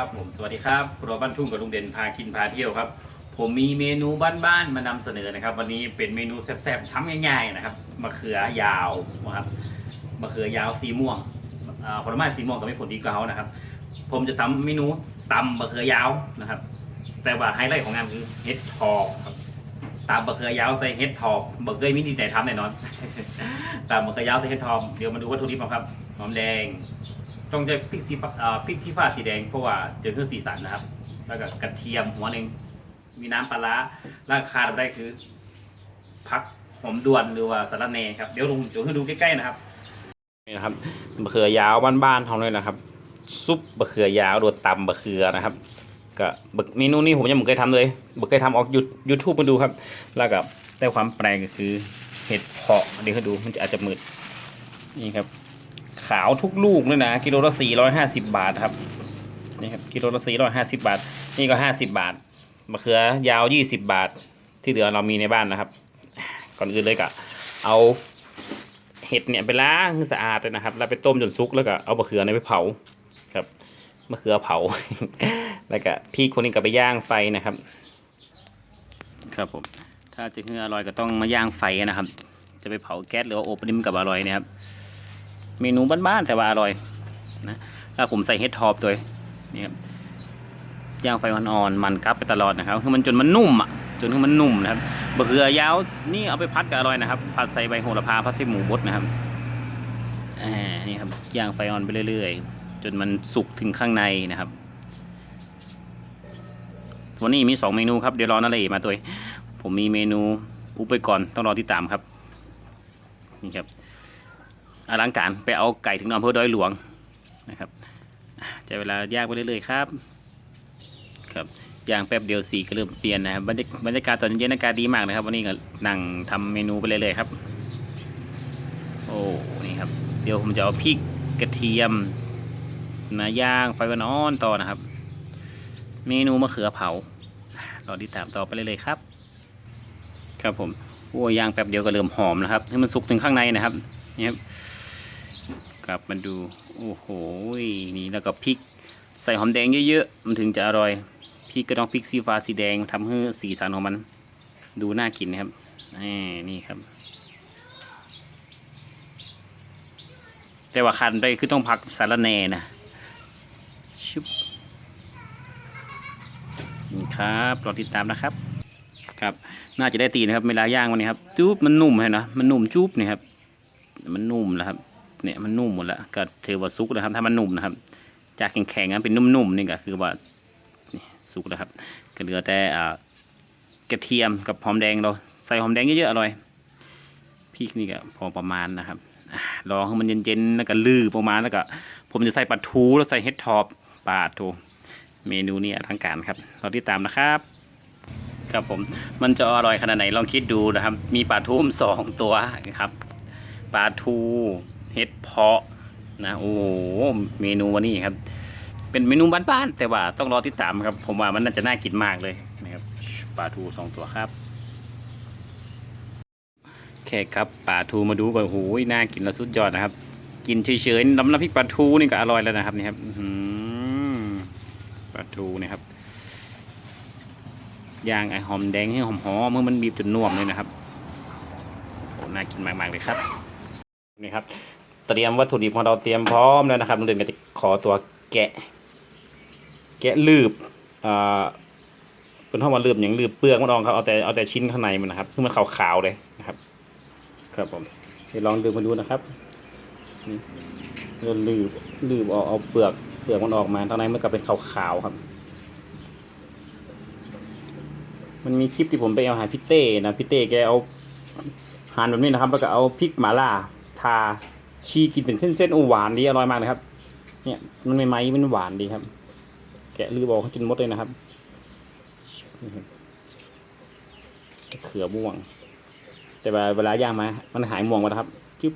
ครับผมสวัสดีครับครัวบ้านทุ่งกับลุงเด่นพากินพาเที่ยวครับ ผมมีเมนูบ้านๆมานำเสนอนะครับ วันนี้เป็นเมนูแซ่บๆทำง่ายๆนะครับมะเขือยาวนะครับมะเขือยาวสีม่วงผลไม้สีม่วงกับไม่ผลดีเกานะครับ ผมจะทำเมนูตำมะเขือยาวนะครับ แต่ว่าไฮไลท์ของงานคือเห็ดทอบครับตำมะเขือยาวใส่เห็ดทอบบะเกยมินิแต่ทำแน่นอนตำมะเขือยาวใส่เห็ดทอบเดี๋ยวมาดูวัตถุดิบกันครับหอมแดง ต้องจะพริกสีฟ้าเอ่อพริกชี้ฟ้าสีแดงเพราะว่าจะเพื่อสีสันนะครับ แล้วก็กระเทียมหัวหนึ่งมีน้ำปลาร้าราคาได้คือพักหอมด่วนหรือว่าสาระแหน่ครับเดี๋ยวลุงจะให้ดูใกล้ๆนะครับนี่นะครับบะเขือยาวบ้านๆทำเลยนะครับ ซุปบะเขือยาวโดดตำบะเขือนะครับก็บะเมนูนี้ผมยังไม่เคยทำเลยไม่เคยทำออกยูยูทูบมาดูครับ แล้วก็ได้ความแปลกก็คือเห็ดเพาะเดี๋ยวให้ดูมันจะอาจจะมืดนี่ครับ ขาวทุกลูกเลยนะ กิโลละสี่ร้อยห้าสิบบาทครับนี่ครับกิโลละสี่ร้อยห้าสิบาท นี่ก็ห้าสิบาทมะเขือยาวยี่สิบบาท ที่เหลือเรามีในบ้านนะครับ ก่อนอื่นเลยก็เอาเห็ดเนี่ยไปล้างให้สะอาดเลยนะครับ แล้วไปต้มจนสุกแล้วก็เอามะเขือเนี่ยไปเผาครับมะเขือเผา แล้วก็พี่คนนี้ก็ไปย่างไฟนะครับ ครับผม ถ้าจะให้อร่อยก็ต้องมาย่างไฟนะครับ จะไปเผาแก๊สหรือว่าอบนี่มันกับอร่อยนะครับ เมนูบ้านๆแต่ว่าอร่อยนะถ้าผมใส่เฮดทอปด้วยนี่ครับย่างไฟอ่อนๆมันกลับไปตลอดนะครับคือมันจนมันนุ่มอะจนคือมันนุ่มนะครับบะเขือยาวนี่เอาไปพัดก็อร่อยนะครับผัดใส่ใบโหระพาผัดใส่หมูบดนะครับอ่านี่ครับย่างไฟอ่อนไปเรื่อยๆ จนมันสุกถึงข้างในนะครับวันนี้มีสองเมนูครับเดี๋ยวรอนาเลมาตัวผมมีเมนูอุบไปก่อนต้องรอติดตามครับนี่ครับ อลังการไปเอาไก่ถึงอำเภอดอยหลวงนะครับจะเวลาย่างไปเรื่อยๆครับครับย่างแป๊บเดียวสีก็เริ่มเปลี่ยนนะครับบรรยากาศตอนเย็นอากาศดีมากนะครับ วันนี้ก็นั่งทำเมนูไปเรื่อยๆครับ โอ้นี่ครับ เดี๋ยวผมจะเอาพริกกระเทียมมาย่างไฟอ่อนต่อนะครับ เมนูมะเขือเผารอติดตามต่อไปเรื่อยๆครับ ครับผมโอ้ย่างแป๊บเดียวก็เริ่มหอมนะครับให้มันสุกถึงข้างในนะครับนี่ครับ กลับมาดูโอ้โหนี่แล้วก็พริก ใส่หอมแดงเยอะๆมันถึงจะอร่อยพริกก็ต้องพริกสีฟ้าสีแดงทำให้สีสันของมัน ดูน่ากินนะครับนี่ครับ แต่ว่าคันไปคือต้องพักสารแน่นะชุบนี่ครับรอติดตามนะครับครับ น่าจะได้ตีนะครับเวลาย่างวันนี้ครับจุ๊บมันนุ่มเลยนะมันนุ่มจุ๊บนี่ครับ มันนุ่มแล้วครับ เนี่ยมันนุ่มหมดแล้วก็ถือว่าสุกนะครับ ถ้ามันนุ่มนะครับ จากแข็งๆนั้นเป็นนุ่มๆนี่ก็คือว่าสุกแล้วครับก็เหลือแต่อ่ากระเทียมกับหอมแดงเราใส่หอมแดงเยอะๆอร่อยพริกนี่ก็พอประมาณนะครับรอให้มันเย็นๆแล้วก็ลือประมาณแล้วก็ผมจะใส่ปลาทูแล้วใส่เห็ดทอบปลาทูเมนูนี้อลังการครับรอติดตามนะครับ ครับผมมันจะอร่อยขนาดไหนลองคิดดูนะครับ มีปลาทูมสองตัวครับปลาทู เห็ดเพาะนะโอ้เมนูวันนี้ครับ เป็นเมนูบ้านๆแต่ว่าต้องรอติดตามครับ ผมว่ามันน่าจะน่ากินมากเลยนะครับปลาทูสองตัวครับแค่ครับปลาทูมาดูก่อนโอ้โหน่ากินล้วสุดยอดนะครับ กินเฉยๆน้ำน้ำพริกปลาทูนี่ก็อร่อยแล้วนะครับนี่ครับปลาทูนี่ครับย่างไอหอมแดงให้หอมหอมเมื่อมันบีบจนน่วมเลยนะครับโอ้น่ากินมากๆเลยครับนี่ครับ เตรียมวัตถุดิบของเราเตรียมพร้อมแล้วนะครับลุงเด่นก็จะขอตัวแกะ แกะลืบอ่าเป็นห้องว่าลืบอย่างลืบเปลือกมันออกครับเอาแต่เอาแต่ชิ้นข้างในมันนะครับคือมันขาวๆเลยนะครับ ครับผมเดี๋ยวลองลืบมาดูนะครับนี่เราลืบลืบออกเอาเปลือกเปลือกมันออกมาข้างในมันก็เป็นขาวๆครับ มันมีคลิปที่ผมไปเอาหาพี่เต้นะพี่เต้แกเอาหั่นแบบนี้นะครับ แล้วก็เอาพริกหม่าล่าทา ชีกินเป็นเส้นๆโอ้หวานดีอร่อยมากเลยครับ เนี่ยมันไม่ไหมมันหวานดีครับ แกะลือบอกเขาจนหมดเลยนะครับนี่ครับเขือม่วง แต่ว่าเวลาย่างมา มันหายม่วงแล้วนะครับจุ๊บ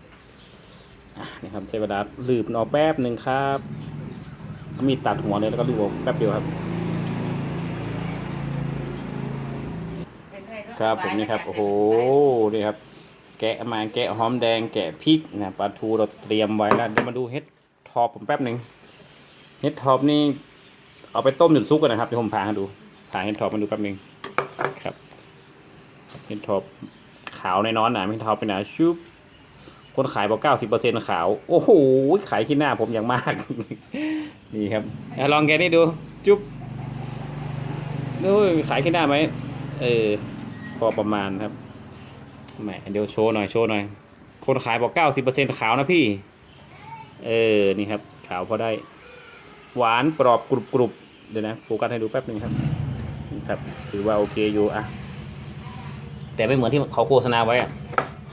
อะนี่ครับใช้เวลาลืบมันออกแป๊บหนึ่งครับเอามีดตัดหัวเลยแล้วก็ลืบออกแป๊บเดียวครับครับผมนี่ครับ โอ้โห นี่ครับ แกะมาแกะหอมแดงแกะพริกนะปลาทูเราเตรียมไว้แล้วเดี๋ยวมาดูเห็ดทอปผมแป๊บหนึ่งเห็ดทอปนี่เอาไปต้มจนซุกกันนะครับเดี๋ยวผมพาให้ดูพาเห็ดทอปมาดูแป๊บหนึ่งครับเห็ดทอปขาวในน้อนหนาเห็ดทอปเป็นหนาชุบคนขายบอกเก้าสิบเปอร์เซ็นขาว โอ้โห ขายขี้หน้าผมอย่างมาก นี่ครับอลองแกนี่ดู จุ๊บดูขายขี้หน้าไหม เออ พอประมาณครับ แหมเดี๋ยวโชว์หน่อยโชว์หน่อย คนขายบอกเก้าสิบเปอร์เซ็นขาวนะพี่ เออ นี่ครับ ขาวพอได้ หวานกรอบกรุบกรุบเดี๋ยวนะโฟกัสให้ดูแป๊บหนึ่งครับนี่ครับ ถือว่าโอเคอยู่อะ แต่ไม่เหมือนที่เขาโฆษณาไว้อะ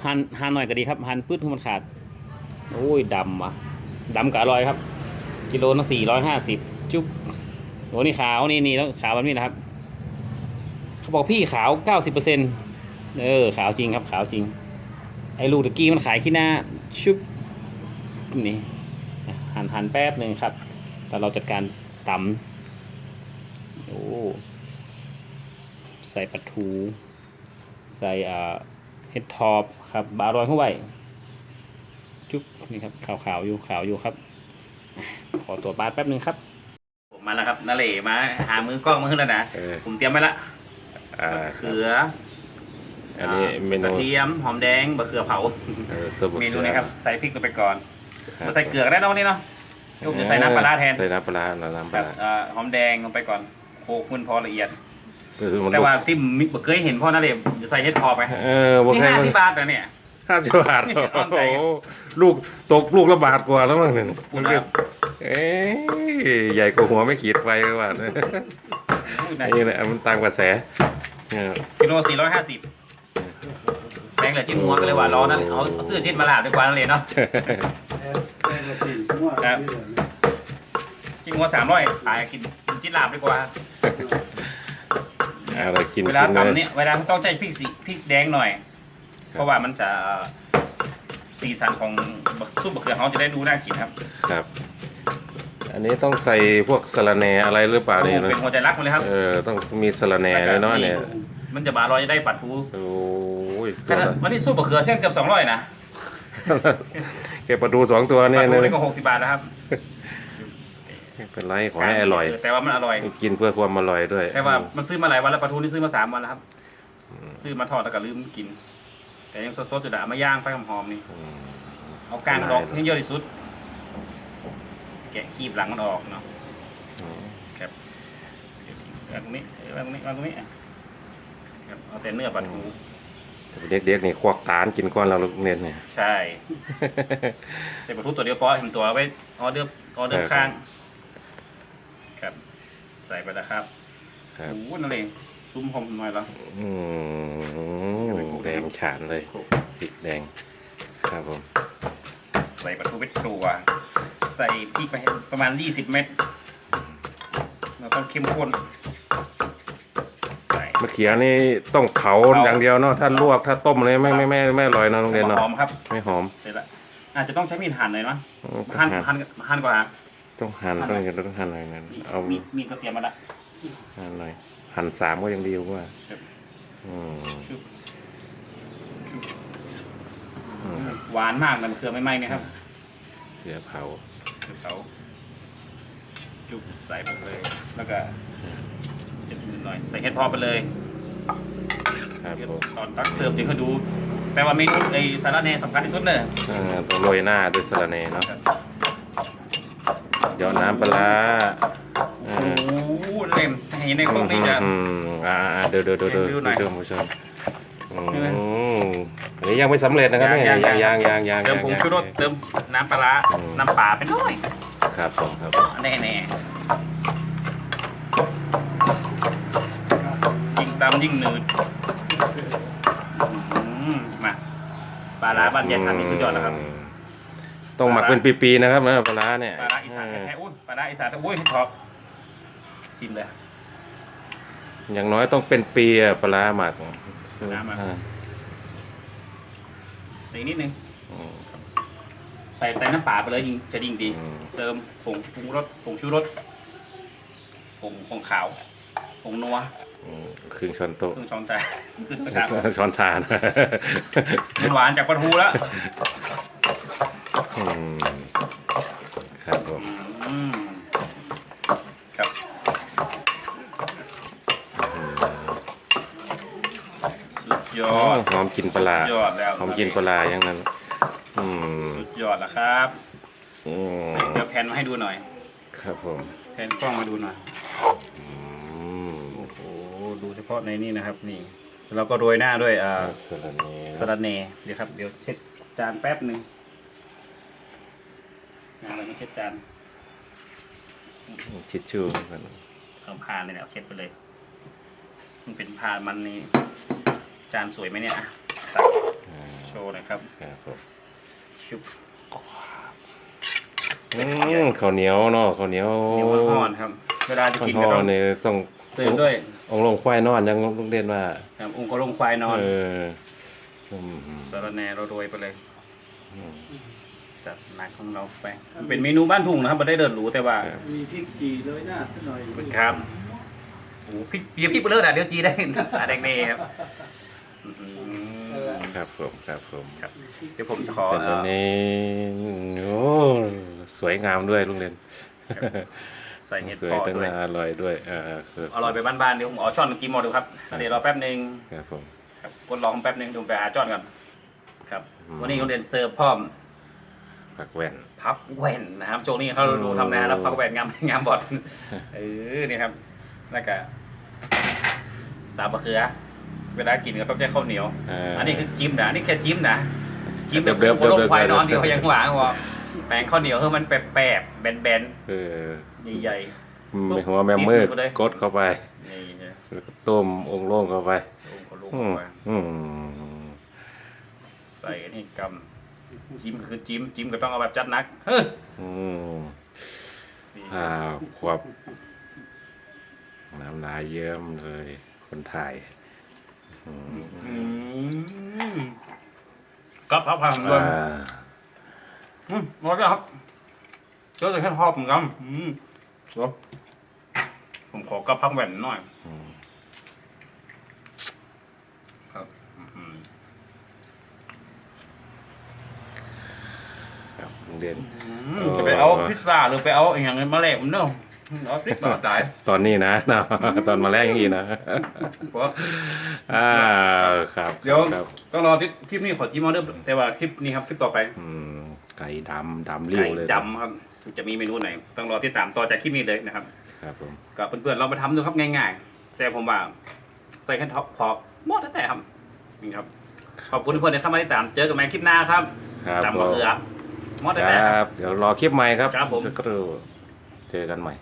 หั่นหั่นหน่อยก็ดีครับ หั่นปื้ดให้มันขาด โอ้ยดำว่ะดำกับอร่อยครับ กิโลละสี่ร้อยห้าสิบจุ๊บโอ้นี่ขาวนี่นี่แล้วขาวแบบนี้นะครับ เขาบอกพี่ขาวเก้าสิบเปอร์เซ็นต์ เออขาวจริงครับขาวจริง ไอ้ลูกตะกี้มันขายขี้หน้าชุบนี่อะหั่นหั่นแป๊บหนึ่งครับ แต่เราจัดการตำโอ้ใส่ปลาทู ใส่อ่าเห็ดทอปครับ บาร์รอยเข้าไว้จุ๊บนี่ครับขาวๆอยู่ขาวอยู่ครับอะขอตัวปลาแป๊บหนึ่งครับ ผมมาแล้วครับนาเหล่มาหามือกล้องมาขึ้นแล้วนะเออผมเตรียมไว้ละอ่าบะเขือ อันนี้เมนูกระเทียมหอมแดงบะเขือเผาเออสบู่เมนูนี้ครับใส่พริกลงไปก่อนครับมาใส่เกลือก็ได้เนอะนี่เนาะยกจะใส่น้ำปลาร้าแทนใส่น้ำปลาร้าน้ำปคลารับร้าเอ่อหอมแดงลงไปก่อนโขลกมันพอละเอียดคือมันแต่ลูกว่าที่มิเคยเห็นพ่อนาเรศจะใส่เห็ดพอไปเออบ่นี่เคยห้าสิบบาทแต่เนี่ยห้าสิบบาทนี่อ้อมใจโอ้โหลูกตกลูกละบาทกว่าแล้วมั้งเนี่ยพูดแล้วเอ้ยใหญ่กว่าหัวไม่ขีดไฟเลยว่ะนี่แหละมันตามกระแสเออกิโลสี่ร้อยห้าสิบ แพงเหลือจิ้มหัวก็เลยว่าร้อนนั่นเอาเอาเสื้อจิ้มมาลาบดีกว่านั่นเลยเนาะ ครับ จิ้มหัวสามร้อยขายกินกินจิ้มลาบดีกว่าอะไรกินเวลากินเลยตำเนี่ยเวลาต้องใช้พริกสีพริกแดงหน่อย เพราะว่ามันจะสีสันของซุปบะเขือเขาจะได้ดูน่ากินครับครับ อันนี้ต้องใส่พวกสะระแหน่อะไรหรือเปล่าเนี่ยเป็นหัวใจรักมันเลยครับ เออต้องมีสะระแหน่เลยเนาะเนี่ยมันจะบาลอยจะได้ปัดทูโอ้ ยขนาดวันนี้ซุปบะเขือเส้นเกือบสองร้อยนะเก็บประตูสองตัวปัเนี่ยดทูเนี่ยนี่ก็หกสิบบาทนะครับไม่เป็นไรขอให้อร่อย แต่ว่ามันอร่อย กินเพื่อความอร่อยด้วยแต่ว่ามันซื้อมาหลายวันแล้วปลาทูนี่ซื้อมาสามวันแล้วครับ ซื้อมาทอดแล้วก็ลืมกิน แต่ยังสดๆอยู่ดะเอามาย่างไฟหอมๆนี่ อืม เอากลางมันออกให้เยอะที่สุด แกะคีบหลังมันออกเนาะอืมครับวางตรงนี้วางตรงนี้วางตรงนี้อะครับเอาแต่เนื้อปลาทู เด็กๆนี่ควักตานกินก้อนเราลูกเน็ตเนี่ย ใช่ แต่ปลาทูตัวเดียวพอเห็นตัวเอาไว้ออเดอร์ออเดอร์ข้าง ครับ ใส่ไปแล้วครับครับโอ้โหนั่นเองซุ่มหอมหน่อยแล้วอืมแดงฉานเลยพริกแดง ครับผม ใส่ปลาทูเป็นตัว ใส่พริกไปให้ประมาณ20เม็ดเราต้องเข้มข้นใส่ มะเขือนี่ต้องเผาอย่างเดียวเนาะถ้าลวกถ้าต้มเลยไม่ไม่ไม่ไม่อร่อยนะโรงเรียนเนาะหอมครับไม่หอมเสร็จละอาจจะต้องใช้มีดหั่นหน่อยมั้ยต้องหั่นหั่นหั่นหั่นกว่าต้องหั่นต้องต้องหั่นหน่อยนะเอามีดมีดก็เตรียมมาละหั่นหน่อยหั่นสามก็ยังดีกว่าครับอืมชุบชุบอืมหวานมากนะมะเขือไม่ไหม้เนะครับเดี๋ยวเผาเดี๋ยวเขาจุบใส่ไปเลยแล้วก็ จะนิดหน่อย ใส่เห็ดพอไปเลยครับเดี๋ยวผมตอนตักเสิร์ฟจะเขาดู แปลว่าเมนูไอ้สาระแหน่สำคัญที่สุดเลยอ่าต้องโรยหน้าด้วยสะระแหน่เนาะเดี๋ยวน้ำปลาร้าอ่าโอ้โหเล่มเห็นในกล้องนี้จะ อืมอ่าอ่าเดี๋ยวเดี๋ยวเดี๋ยวเดี๋ยวรีวิวหน่อยเดี๋ยวผู้ชมอืใช่ไหมมอันนี้ยังไม่สำเร็จนะครับเนี่ยยัยังงยังยังยังเติมผงชูรสเติมน้ำปลาร้าอืมน้ำปลาไปหน่อยครับผมครับแน่แน่ยิ่งตำ ยิ่งหนืดอื้อหือมาปลาร้าบ้านยายทันนี่สุดยอดแล้วครับมต้องหมักเป็นปีๆนะครับนะปลาร้าเนี่ยปลาร้าอีสานแท้ๆอุ้ยปลาร้าอีสานแท้อุ้ยท็อปชิมเลย อย่างน้อยต้องเป็นปีอะปลาร้าหมักน้ำหมัก อ่าอีกนิดนึง อืมใส่แต่น้ำปลาไปเลยยิ่งจะยิ่งดี อืมเติมผงปรุงรสผงชูรสผงผงขาวผงนัวอืม ครึ่งช้อนโต๊ะครึ่งช้อนตาช้อนช้อนทานหวานจากปลาทูแล้วครับผมครับสุดยอดหอมกินปลาหอมกินปลาอย่างนั้นสุดยอดแล้วครับเดี๋ยวแพนมาให้ดูหน่อย ครับผมแพนกล้องมาดูหน่อย ดูเฉพาะในนี่นะครับ นี่เราก็โรยหน้าด้วยเอ่อสลัดเนสลัดเนเดี๋ยวครับ เดี๋ยวเช็ดจานแป๊บหนึ่งงานอะไรไม่เช็ดจานชิดชูกันเอาผ้าเนี่ยเอาเช็ดไปเลย มันเป็นผ้ามันนี่จานสวยไหมเนี่ยอะตักอ่าโชว์หนะครับครับผมชุบอืมข้าวเหนียวเนาะข้าวเหนียวเหนียวห่อนๆครับ เวลาจะข้าวกินห่ก็อต้องเนี่ยต้องเสิร์ฟด้วย องค์ลงควายนอนยังลุงเด่นว่าครับองค์ก็ลงควายนอนเอออืมสารแหนเราโรยไปเลย อืม จัดหนักของเราไปมันเป็นเมนูบ้านทุ่งนะครับไม่ได้เดินหรูแต่ว่าครับ มีพริกจีเลยหน้าสักหน่อยครับโอ้พริกเดี๋ยวพริกเบลเลอร์อะเดี๋ยวจีได้อาแดงเน่ครับอื้อหือครับผมครับผมครับเดี๋ยวผมจะขอแต่เอ่วันอ นี้โอ้สวยงามด้วยลุงเด่น ใส่เห็ดสวยพอทั้งด้วยน่าอร่อยด้วยเออคืออร่อยไปบ้านๆเดี๋ยวผมเอาช้อนมากินหมดดูครับเดี๋ยวรอแป๊บหนึงครับผม ครับกดรอผมแป๊บหนึงเดี๋ยวผมไปหาช้อนก่อนครับอืม วันนี้โรงเรียนเสิร์ฟพร้อมผักแว่น พับแว่นนะครับช่วงนี้เขาดูทำนาแล้วพับแว่นงามงามบอดเออนี่ครับแล้วก็ตามมะเขือ เวลากินก็ต้องใช้ข้าวเหนียวเอันนี้คือจิ้มนะอันนี่แค่จิ้มนะจิ้มแบบเดิมๆโคโลเดิมๆควายนอนเดิเดียมวๆยังหวานพอแป้งข้าวเหนียวคือมันแปบๆแบนเออๆ ใหญ่ไม่หัวแมมมืดติดมือไปเลยกดเข้าไป ๆนี่นะแล้วก็ต้มองค์โล่งเข้าไปโอ้โหลูกอืมไปอืมใส่อันนี้กำจิ้มคือจิ้มจิ้มก็ต้องเอาแบบจัดหนักเฮ้ยอืมนี่อ่าควบน้ำลายเยิ้มเลย คนถ่ายอืมอืมก็พับพังด้วยอ่าอืมร้อนแล้วครับเจอแต่แค่พอผมกันอืม เดี๋ยวผมขอกระพักแหวนหน่อยอืมครับอืมครับลุงเด่นอืมจะไปเอาพิซซ่าหรือไปเอาอย่างเงี้ยมาแลกผมเนาะเอาพริกมาจ่าย ตอนนี้นะนะตอนมาแรกอย่างนี้นะเพราะอ่าครับเดี๋ยว ครับต้องรอคลิปนี้ขอจิ้มเอาเด้อแต่ว่าคลิปนี้ครับคลิปต่อไป อืมไก่ดำดำริ้วไก่เลยดำครับ จะมีเมนูไหนต้องรอที่ตามต่อจากคลิปนี้เลยนะครับ ครับผมกับเพื่อนๆเรามาทำดูครับง่ายๆ แต่ผมว่าใส่แค่ท็อปพอหมดแล้วแต่ครับนี่ครับ ขอบคุณทุกคนที่เข้ามาติดตามเจอกันใหม่คลิปหน้าครับครับจำมะเขือหมดคแล้วแต่รัครับบเดี๋ยวรอคลิปใหม่ครับ ครับผมสักครู่เจอกันใหม่